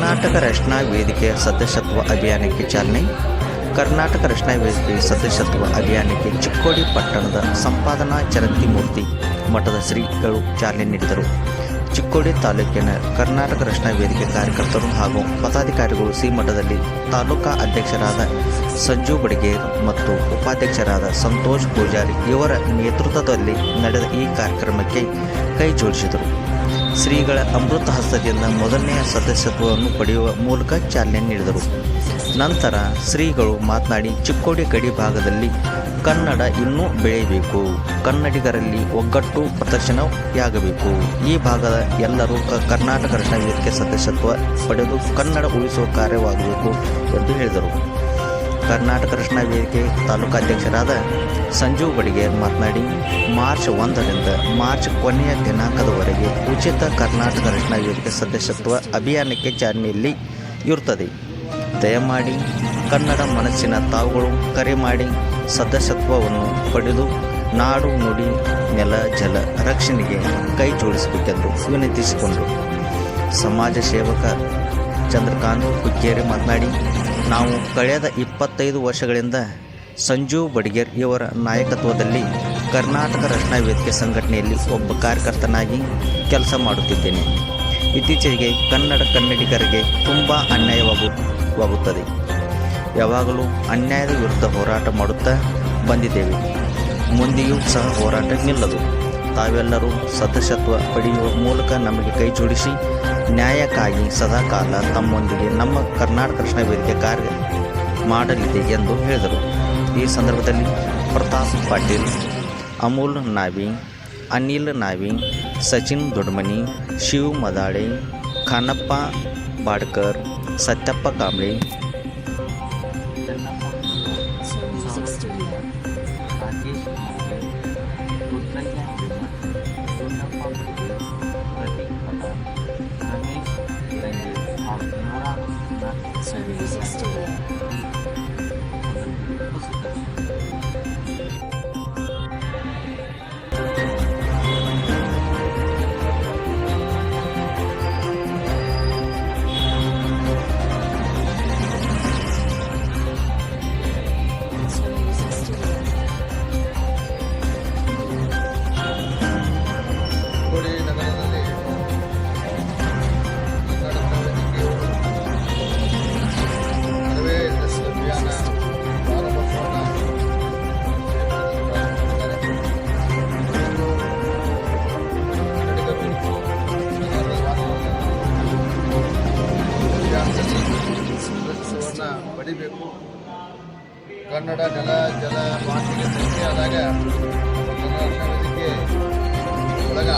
ಕರ್ನಾಟಕ ರಕ್ಷಣಾ ವೇದಿಕೆಯ ಸದಸ್ಯತ್ವ ಅಭಿಯಾನಕ್ಕೆ ಚಾಲನೆ. ಕರ್ನಾಟಕ ರಕ್ಷಣಾ ವೇದಿಕೆ ಸದಸ್ಯತ್ವ ಅಭಿಯಾನಕ್ಕೆ ಚಿಕ್ಕೋಡಿ ಪಟ್ಟಣದ ಸಂಪಾದನಾ ಚರಂತಿ ಮೂರ್ತಿ ಮಠದ ಶ್ರೀಗಳು ಚಾಲನೆ ನೀಡಿದರು. ಚಿಕ್ಕೋಡಿ ತಾಲೂಕಿನ ಕರ್ನಾಟಕ ರಕ್ಷಣಾ ವೇದಿಕೆ ಕಾರ್ಯಕರ್ತರು ಹಾಗೂ ಪದಾಧಿಕಾರಿಗಳು ಸಿ ಮಠದಲ್ಲಿ ತಾಲೂಕಾ ಅಧ್ಯಕ್ಷರಾದ ಸಂಜು ಬಡಿಗೇರ್ ಮತ್ತು ಉಪಾಧ್ಯಕ್ಷರಾದ ಸಂತೋಷ್ ಪೂಜಾರಿ ಇವರ ನೇತೃತ್ವದಲ್ಲಿ ನಡೆದ ಈ ಕಾರ್ಯಕ್ರಮಕ್ಕೆ ಕೈ ಜೋಡಿಸಿದರು. ಶ್ರೀಗಳ ಅಮೃತ ಹಸ್ತದಿಂದ ಮೊದಲನೆಯ ಸದಸ್ಯತ್ವವನ್ನು ಪಡೆಯುವ ಮೂಲಕ ಚಾಲನೆ ನೀಡಿದರು. ನಂತರ ಶ್ರೀಗಳು ಮಾತನಾಡಿ, ಚಿಕ್ಕೋಡಿ ಗಡಿ ಭಾಗದಲ್ಲಿ ಕನ್ನಡ ಇನ್ನೂ ಬೆಳೆಯಬೇಕು. ಕನ್ನಡಿಗರಲ್ಲಿ ಒಗ್ಗಟ್ಟು ಪ್ರದರ್ಶನವಾಗಬೇಕು. ಈ ಭಾಗದ ಎಲ್ಲರೂ ಕರ್ನಾಟಕ ರಕ್ಷಣಾ ಸದಸ್ಯತ್ವ ಪಡೆದು ಕನ್ನಡ ಉಳಿಸುವ ಕಾರ್ಯವಾಗಬೇಕು ಎಂದು ಹೇಳಿದರು. ಕರ್ನಾಟಕ ರಕ್ಷಣಾ ವೇದಿಕೆ ತಾಲೂಕಾಧ್ಯಕ್ಷರಾದ ಸಂಜು ಬಡಿಗೆ ಮಾತನಾಡಿ, ಮಾರ್ಚ್ ಒಂದರಿಂದ ಮಾರ್ಚ್ ಕೊನೆಯ ದಿನಾಂಕದವರೆಗೆ ಉಚಿತ ಕರ್ನಾಟಕ ರಕ್ಷಣಾ ವೇದಿಕೆ ಸದಸ್ಯತ್ವ ಅಭಿಯಾನಕ್ಕೆ ಚಾಲನೆಯಲ್ಲಿ ಇರುತ್ತದೆ. ದಯಮಾಡಿ ಕನ್ನಡ ಮನಸ್ಸಿನ ತಾವುಗಳು ಕರೆ ಮಾಡಿ ಸದಸ್ಯತ್ವವನ್ನು ಪಡೆದು ನಾಡು ನುಡಿ ನೆಲ ಜಲ ರಕ್ಷಣೆಗೆ ಕೈ ಜೋಡಿಸಬೇಕೆಂದು ವಿನಂತಿಸಿಕೊಂಡರು ಸಮಾಜ ಸೇವಕ ಚಂದ್ರಕಾಂತ್ ಹುಕ್ಕೇರಿ ಮಾತನಾಡಿ, ನಾವು ಕಳೆದ ಇಪ್ಪತ್ತೈದು ವರ್ಷಗಳಿಂದ ಸಂಜು ಬಡಿಗೇರ್ ಇವರ ನಾಯಕತ್ವದಲ್ಲಿ ಕರ್ನಾಟಕ ರಕ್ಷಣಾ ವೇದಿಕೆ ಸಂಘಟನೆಯಲ್ಲಿ ಒಬ್ಬ ಕಾರ್ಯಕರ್ತನಾಗಿ ಕೆಲಸ ಮಾಡುತ್ತಿದ್ದೇನೆ. ಇತ್ತೀಚೆಗೆ ಕನ್ನಡ ಕನ್ನಡಿಗರಿಗೆ ತುಂಬ ಅನ್ಯಾಯವಾಗುವಾಗುತ್ತದೆ ಯಾವಾಗಲೂ ಅನ್ಯಾಯದ ವಿರುದ್ಧ ಹೋರಾಟ ಮಾಡುತ್ತಾ ಬಂದಿದ್ದೇವೆ. ಮುಂದೆಯೂ ಸಹ ಹೋರಾಟ ನಿಲ್ಲದು. ತಾವೆಲ್ಲರೂ ಸದಸ್ಯತ್ವ ಪಡೆಯುವ ಮೂಲಕ ನಮಗೆ ಕೈ ಜೋಡಿಸಿ, ನ್ಯಾಯಕ್ಕಾಗಿ ಸದಾಕಾಲ ತಮ್ಮೊಂದಿಗೆ ನಮ್ಮ ಕರ್ನಾಟಕ ರಕ್ಷಣಾ ವೇದಿಕೆ ಕಾರ್ಯ ಮಾಡಲಿದೆ ಎಂದು ಹೇಳಿದರು. ಈ ಸಂದರ್ಭದಲ್ಲಿ ಪ್ರತಾಪ್ ಪಾಟೀಲ್, ಅಮೂಲ್ ನಾವಿ, ಅನಿಲ್ ನಾವಿ, ಸಚಿನ್ ದೊಡ್ಮನಿ, ಶಿವ್ ಮದಾಳೆ ಖಾನಪ್ಪ ಬಾಡ್ಕರ್, ಸತ್ಯಪ್ಪ ಕಾಂಬಳೆ. So Music ಕನ್ನಡ ನೆಲ ಜಲ ಭಾಷೆಗೆ ಸೃಷ್ಟಿ ಆದಾಗ ವೇದಿಕೆ ಒಳಗ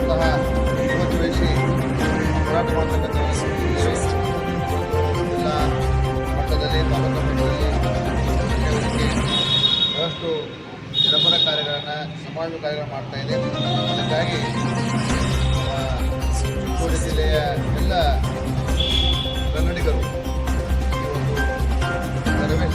ಸಹ ಹೋರಾಟ ಮಾಡತಕ್ಕಂಥ ಮಟ್ಟದಲ್ಲಿ ತಾಲೂಕು ಮಟ್ಟದಲ್ಲಿ ಬಹಳಷ್ಟು ಜನಪರ ಕಾರ್ಯಗಳನ್ನು ಸಮಾಜ ಕಾರ್ಯಗಳನ್ನು ಮಾಡ್ತಾ ಇದೆ. ಅದಕ್ಕಾಗಿ ಜಿಲ್ಲೆಯ ಎಲ್ಲ ಕನ್ನಡಿಗರು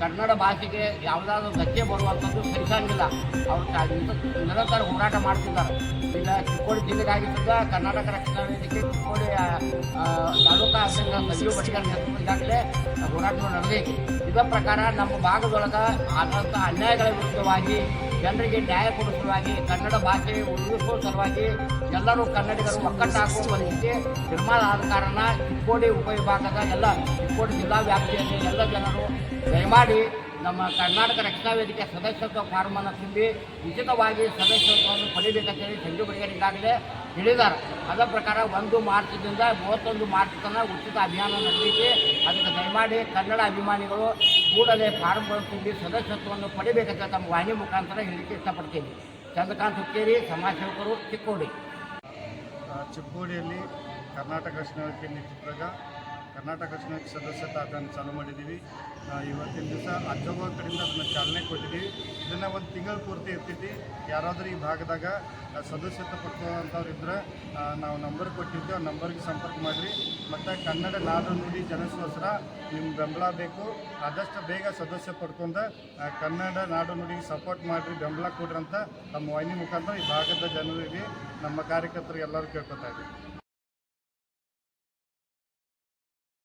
ಕನ್ನಡ ಭಾಷೆಗೆ ಯಾವುದಾದ್ರೂ ಧಕ್ಕೆ ಬರುವಂಥದ್ದು ಸಹಿಸಂಗಿಲ್ಲ ಅವರು ನಿರಂತರ ಹೋರಾಟ ಮಾಡ್ತಿದ್ದಾರೆ. ಇಲ್ಲ, ಚಿಕ್ಕೋಡಿ ಜಿಲ್ಲೆಗಾಗಿ ಸುದ್ದ ಕರ್ನಾಟಕ ರಕ್ಷಣಾ ವೇದಿಕೆ, ಚಿಕ್ಕೋಡಿ ತಾಲೂಕಾ ಸಂಘ ಸಚಿವ ಪಟ್ಟಿಗಳ ಈಗಾಗಲೇ ಹೋರಾಟಗಳು ನಡೆದೈತಿ. ಇದರ ಪ್ರಕಾರ ನಮ್ಮ ಭಾಗದೊಳಗೆ ಆದಂಥ ಅನ್ಯಾಯಗಳ ವಿರುದ್ಧವಾಗಿ ಜನರಿಗೆ ನ್ಯಾಯ ಕೊಡುವ ಸಲುವಾಗಿ ಕನ್ನಡ ಭಾಷೆ ಉಳಿಸುವ ಸಲುವಾಗಿ ಎಲ್ಲರೂ ಕನ್ನಡಿಗರು ಒಕ್ಕಟ್ಟಾಗುವ ನಿರ್ಮಾಣ ಆದ ಕಾರಣ ಚಿಕ್ಕೋಡಿ ಉಪವಿಭಾಗದ ಎಲ್ಲ ಚಿಕ್ಕೋಡಿ ಜಿಲ್ಲಾ ವ್ಯಾಪ್ತಿಯಲ್ಲಿ ಎಲ್ಲ ಜನರು ದಯಮಾಡಿ ನಮ್ಮ ಕರ್ನಾಟಕ ರಕ್ಷಣಾ ವೇದಿಕೆ ಸದಸ್ಯತ್ವ ಫಾರ್ಮನ್ನು ತುಂಬಿ ಉಚಿತವಾಗಿ ಸದಸ್ಯತ್ವವನ್ನು ಪಡಿಬೇಕಂತೇಳಿ ಸಂಜು ಬಡಿಗರ್ ಈಗಾಗಲೇ ಹೇಳಿದ್ದಾರೆ. ಅದರ ಪ್ರಕಾರ ಒಂದು ಮಾರ್ಚ್ದಿಂದ ಮೂವತ್ತೊಂದು ಮಾರ್ಚ್ ತನಕ ಉಚಿತ ಅಭಿಯಾನ ನಡೆದಿದೆ. ಅದಕ್ಕೆ ದಯಮಾಡಿ ಕನ್ನಡ ಅಭಿಮಾನಿಗಳು ಕೂಡಲೇ ಫಾರ್ಮ್ಗಳನ್ನು ತುಂಬಿ ಸದಸ್ಯತ್ವವನ್ನು ಪಡಿಬೇಕಂತ ತಮ್ಮ ವಾಹಿನಿ ಮುಖಾಂತರ ಹೇಳಲಿಕ್ಕೆ ಇಷ್ಟಪಡ್ತೀನಿ. ಚಂದ್ರಕಾಂತ್ ಹುಕ್ಕೇರಿ ಸಮಾಜ ಸೇವಕರು ಚಿಕ್ಕೋಡಿ ಚಿಕ್ಕೋಡಿಯಲ್ಲಿ ಕರ್ನಾಟಕ ರಕ್ಷಣಾ ವೇದಿಕೆ ಕರ್ನಾಟಕ ರಕ್ಷಣಾ ಸದಸ್ಯತಾ ಅಭಿಯಾನ ಚಾಲೂ ಮಾಡಿದ್ದೀವಿ. ಇವತ್ತಿನ ದಿವಸ ಅಜ್ಜವ್ವ ಕಡೆಯಿಂದ ಅದನ್ನು ಚಾಲನೆ ಕೊಟ್ಟಿದ್ದೀವಿ. ಇದನ್ನು ಒಂದು ತಿಂಗಳ ಪೂರ್ತಿ ಇರ್ತೈತಿ ಯಾರಾದರೂ ಈ ಭಾಗದಾಗ ಸದಸ್ಯತೆ ಸದಸ್ಯತ್ವ ಪಡ್ಕೊಳ್ಳೋಂಥವ್ರು ಇದ್ರೆ ನಾವು ನಂಬರ್ ಕೊಟ್ಟಿದ್ದು ಆ ನಂಬರ್ಗೆ ಸಂಪರ್ಕ ಮಾಡಿರಿ. ಮತ್ತು ಕನ್ನಡ ನಾಡು ನುಡಿ ಜನಿಸೋಸ್ಕರ ನಿಮ್ಮ ಬೆಂಬಲ ಬೇಕು. ಆದಷ್ಟು ಬೇಗ ಸದಸ್ಯ ಪಡ್ಕೊಂಡು ಕನ್ನಡ ನಾಡು ನುಡಿಗೆ ಸಪೋರ್ಟ್ ಮಾಡಿರಿ, ಬೆಂಬಲ ಕೊಡ್ರಿ ಅಂತ ನಮ್ಮ ವಾಹಿನಿ ಮುಖಾಂತರ ಈ ಭಾಗದ ಜನರಿಗೆ, ನಮ್ಮ ಕಾರ್ಯಕರ್ತರಿಗೆ ಎಲ್ಲರೂ ಕೇಳ್ಕೊತಾ ಇದ್ದೀವಿ.